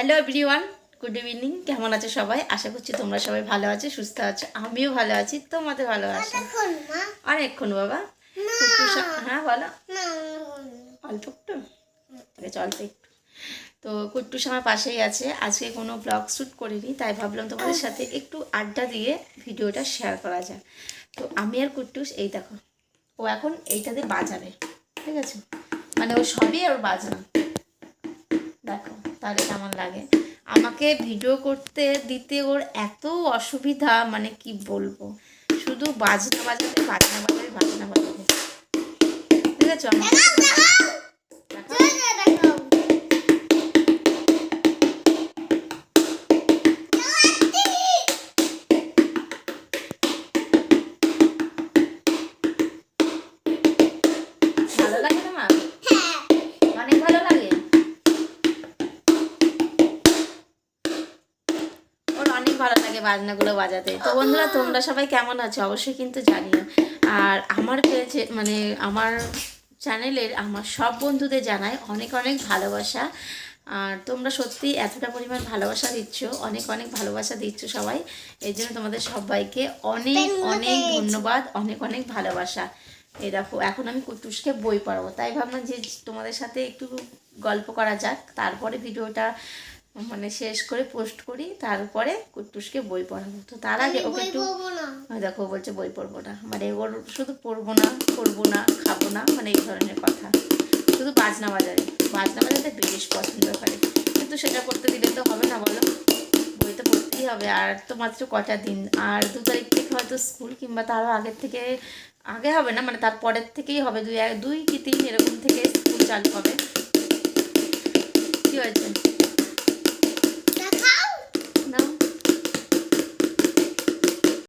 Hello everyone good evening কেমন আছো সবাই? আশা করছি তোমরা সবাই ভালো আছো সুস্থ আছো। আমিও ভালো আছি তোমাদের ভালো আছো? অনেকক্ষণ বাবা? হ্যাঁ বলো। অল্প একটু? ঠিক আছে অল্প একটু। তো কুট্টুস আমার পাশেই আছে। আজকে কোনো ব্লগ শ্যুট করিনি তাই ভাবলাম তোমাদের সাথে একটু আড্ডা দিয়ে ভিডিওটা শেয়ার করা যায় তো আমি আর কুট্টুস এই দেখো ও এখন এইটাতে বাজাবে ঠিক আছে? মানে ও সবই ওর বাজনা দেখো। তাহলে কেমন লাগে? আমাকে ভিডিও করতে, দিতে ওর এত অসুবিধা মানে কি বলব? শুধু বাজনা বাজাতে, বাজনা বাজাবে বাজনা বাজাবে ঠিক আছে অনেক ভালো লাগে বাজনাগুলো বাজাতে। তো বন্ধুরা তোমরা সবাই কেমন আছো? অবশ্যই কিন্তু জানিও। আর আমার পেয়েছে মানে আমার চ্যানেলের আমার সব বন্ধুদের জানাই অনেক অনেক ভালোবাসা। আর তোমরা সত্যি এতটা পরিমাণ ভালোবাসা দিচ্ছ অনেক অনেক ভালোবাসা দিচ্ছ সবাই। এই জন্য তোমাদের সবাইকে অনেক অনেক ধন্যবাদ অনেক অনেক ভালোবাসা। এই দেখো এখন আমি কুটুসকে বই পড়াবো। তাই ভাবলাম যে তোমাদের সাথে একটু গল্প করা যাক তারপরে ভিডিওটা মানে শেষ করে পোস্ট করি তারপরে কুটুসকে বই পড়াবো। তো তার আগে ওকে একটু দেখো বলছে বই পড়ব না। মানে ওর শুধু পড়ব না করব না খাব না মানে এই ধরনের কথা। শুধু বাজনা বাজারে। বাজনা বাজাতে বেশ পছন্দ করে। কিন্তু সেটা করতে দিলে তো হবে না বলো? বই তো পড়তেই হবে। আর তো মাত্র কটা দিন। আর দু তারিখ থেকে হয়তো স্কুল কিংবা তারও আগের থেকে আগে হবে না মানে তার পরের থেকেই হবে। দুই এক দুই কি তিন এরকম থেকে স্কুল চালু হবে। কী হয়েছে?